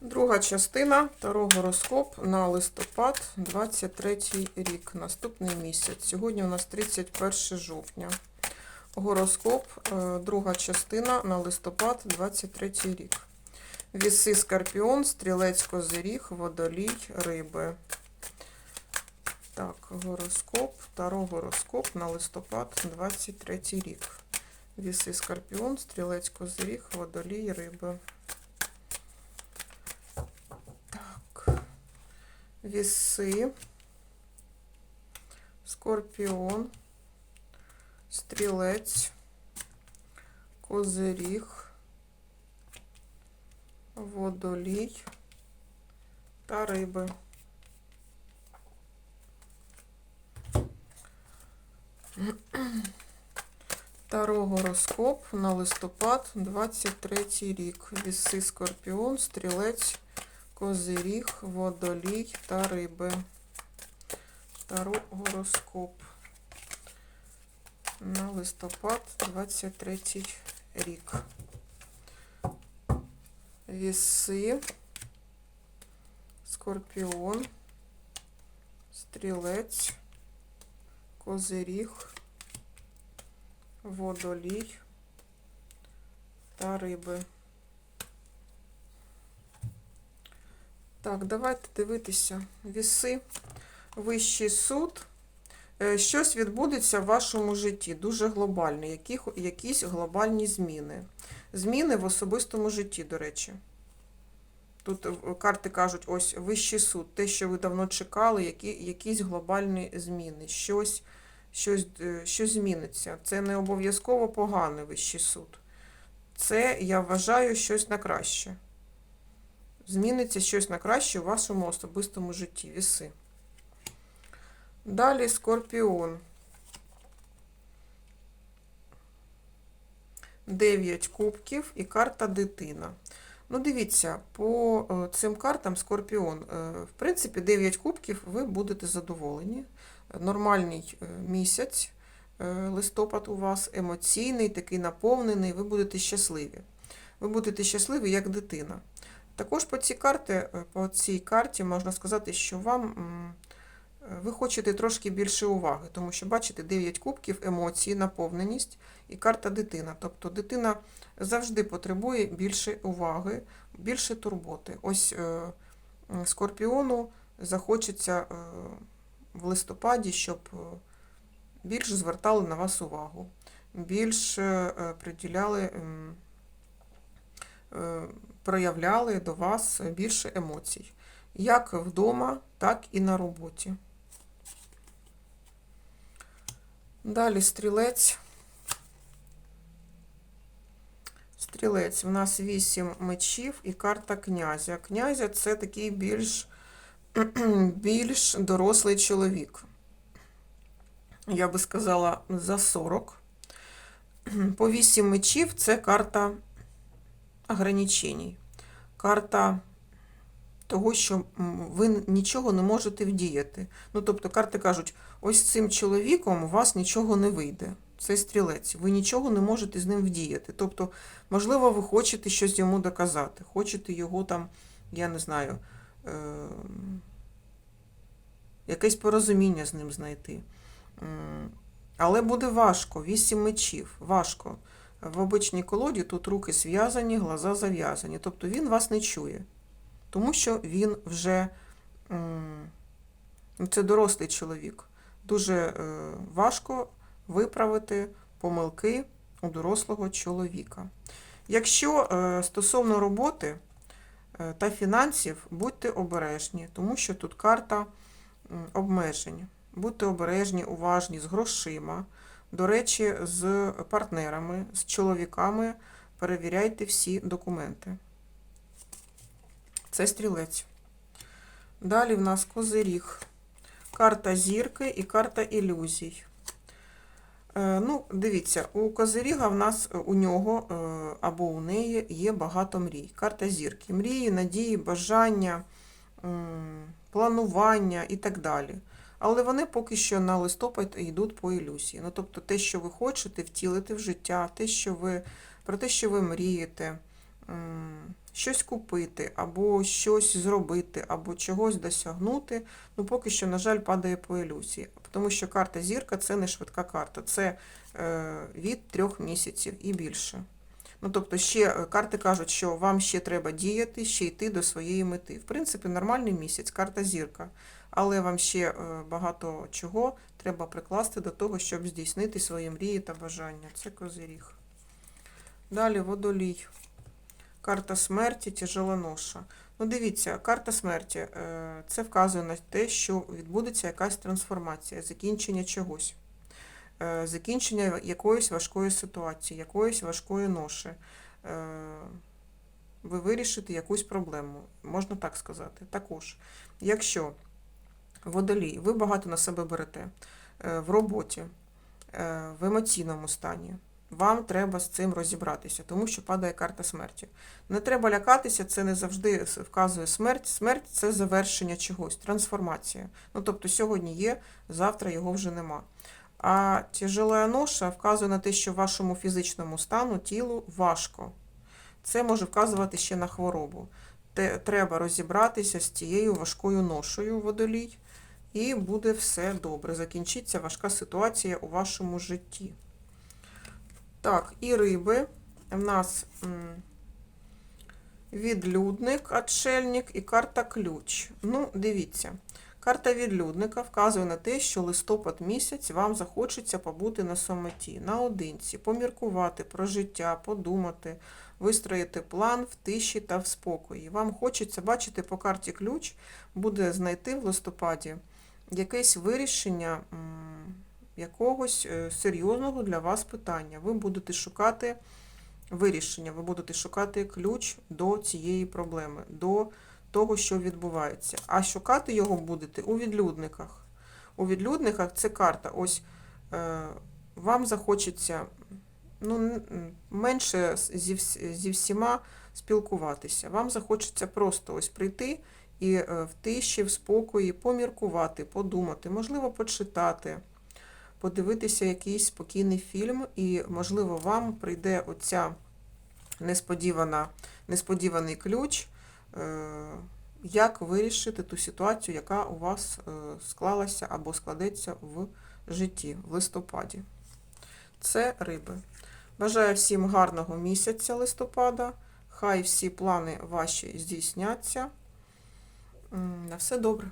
Друга частина Таро гороскоп на листопад 23 рік, наступний місяць. Сьогодні у нас 31 жовтня. Гороскоп, е, друга частина на листопад 23 рік. Віси Скорпіон, Стрілець Козиріг, Водолій, Риби. Так, гороскоп, Таро гороскоп на листопад 23 рік. Віси Скорпіон, Стрілець Козиріг, Водолій, Риби. Віси. Скорпіон. Стрілець. Козиріг. Водолій та риби. Таро гороскоп на листопад 23 рік. Віси Скорпіон, Стрілець, Козиріг, Водолій та риби. Таро гороскоп на листопад 23 рік. Віси, Скорпіон, Стрілець, Козиріг, Водолій та риби. Так, давайте дивитися. Віси, Вищий суд. Е, Щось відбудеться в вашому житті, дуже глобальне, які, якісь глобальні зміни. Зміни в особистому житті, до речі. Тут е, карти кажуть, ось вищий суд, те, що ви давно чекали, які, якісь глобальні зміни, щось, щось, е, щось зміниться. Це не обов'язково поганий вищий суд. Це, я вважаю, щось на краще. Зміниться щось на краще у вашому особистому житті. Віси. Далі Скорпіон. 9 кубків і карта дитина. Ну, дивіться, по е, цим картам Скорпіон, е, в принципі, 9 кубків ви будете задоволені. Нормальний е, місяць, листопад у вас емоційний, такий наповнений, ви будете щасливі. Ви будете щасливі як дитина. Також по цій карті, е, по цій карті можна сказати, що вам е, ви хочете трошки більше уваги, тому що бачите 9 кубків, емоції, наповненість і карта дитина. Тобто дитина завжди потребує більше уваги, більше турботи. Ось е, скорпіону захочеться в листопаді, щоб е, більш звертали на вас увагу, більш е, приділяли. Е, проявляли до вас більше емоцій, як вдома, так і на роботі. Далі стрілець. Стрілець. У нас 8 мечів і карта князя. Князя це такий більш, більш дорослий чоловік. Я би сказала, за 40. По 8 мечів це карта ограничений. Карта того, що ви нічого не можете вдіяти. Ну, тобто, карти кажуть, ось цим чоловіком у вас нічого не вийде. Це стрілець. Ви нічого не можете з ним вдіяти. Тобто, можливо, ви хочете щось йому доказати, хочете його там, я не знаю, е- якесь порозуміння з ним знайти. Але буде важко, вісім мечів, важко. В обичній колоді тут руки зв'язані, глаза зав'язані. Тобто він вас не чує, тому що він вже це дорослий чоловік. Дуже е, важко виправити помилки у дорослого чоловіка. Якщо е, стосовно роботи е, та фінансів, будьте обережні, тому що тут карта обмежень. Будьте обережні, уважні з грошима. До речі, з партнерами, з чоловіками перевіряйте всі документи. Це стрілець. Далі в нас козиріг. Карта зірки і карта ілюзій. Е, Ну, дивіться, у козиріга в нас е, у нього е, або у неї є багато мрій. Карта зірки. Мрії, надії, бажання, планування і так далі. Але вони поки що на листопад йдуть по ілюзії. Ну, тобто те, що ви хочете втілити в життя, те, що ви, про те, що ви мрієте, щось купити, або щось зробити, або чогось досягнути, ну поки що, на жаль, падає по ілюзії. Тому що карта зірка це не швидка карта, це е, від трьох місяців і більше. Ну, тобто, ще е, карти кажуть, що вам ще треба діяти, ще йти до своєї мети. В принципі, нормальний місяць, карта зірка. Але вам ще е, багато чого треба прикласти до того, щоб здійснити свої мрії та бажання. Це козиріг. Далі водолій. Карта смерті, тяжелоноша. Ну, дивіться, карта смерті е, це вказує на те, що відбудеться якась трансформація, закінчення чогось, е, закінчення якоїсь важкої ситуації, якоїсь важкої ноші. Ви вирішите якусь проблему, можна так сказати. Також, якщо водолій, ви багато на себе берете е, в роботі, е, в емоційному стані. Вам треба з цим розібратися, тому що падає карта смерті. Не треба лякатися, це не завжди вказує смерть. Смерть це завершення чогось, трансформація. Ну тобто сьогодні є, завтра його вже нема. А тяжела ноша вказує на те, що вашому фізичному стану, тілу важко. Це може вказувати ще на хворобу. Треба розібратися з цією важкою ношею водолій, і буде все добре. Закінчиться важка ситуація у вашому житті. Так, і риби. В нас відлюдник, отшельник і карта ключ. Ну, дивіться. Карта відлюдника вказує на те, що листопад місяць вам захочеться побути на самоті, наодинці, поміркувати про життя, подумати, вистроїти план в тиші та в спокої. Вам хочеться бачити по карті ключ, буде знайти в листопаді якесь вирішення якогось е, серйозного для вас питання. Ви будете шукати вирішення, ви будете шукати ключ до цієї проблеми, до того, що відбувається. А шукати його будете у відлюдниках. У відлюдниках це карта. Ось е, вам захочеться ну, менше зі всіма спілкуватися. Вам захочеться просто ось прийти і е, в тиші, в спокої поміркувати, подумати, можливо, почитати, подивитися якийсь спокійний фільм, і, можливо, вам прийде оця несподівана, несподіваний ключ, е, як вирішити ту ситуацію, яка у вас е, склалася або складеться в житті в листопаді. Це риби. Бажаю всім гарного місяця листопада. Хай всі плани ваші здійсняться. На все добре.